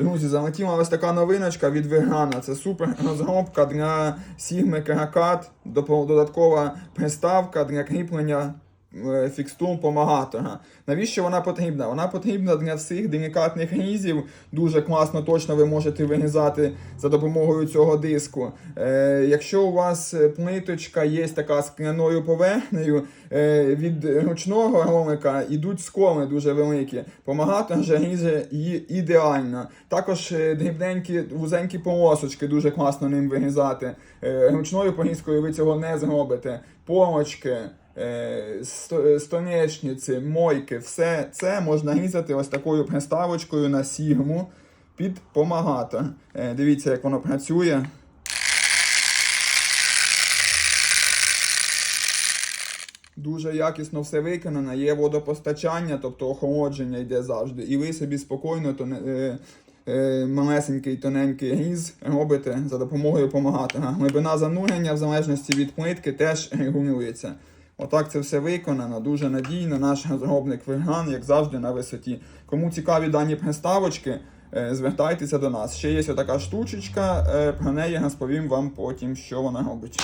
Друзі, залетіла ось така новиночка від вегана. Це супер розробка для Sigma Керакат, додаткова приставка для кріплення е, фікстурм помагатора. Навіщо вона потрібна? Вона потрібна для всіх делікатних різів. Дуже класно, точно ви можете вирізати за допомогою цього диску. Е, якщо у вас плиточка є така скляною поверхнею, е, від ручного ролика йдуть сколи дуже великі. Помагатор же ріже її ідеально. Також е, дрібненькі вузенькі полосочки дуже класно ним вирізати. Е, ручною порізкою ви цього не зробите. Полочки. Е, сто- стонечниці, мойки, все це можна різати ось такою приставочкою на сігму під помагатор. Е, Дивіться, як воно працює. Дуже якісно все виконано, є водопостачання, тобто охолодження йде завжди. І ви собі спокійно то е, е, малесенький тоненький різ робите за допомогою помагатора. Глибина занурення в залежності від плитки теж регулюється. Отак це все виконано, дуже надійно. Наш розробник веган, як завжди, на висоті. Кому цікаві дані приставочки, е, звертайтеся до нас. Ще є така штучечка, е, про неї розповім вам потім, що вона робить.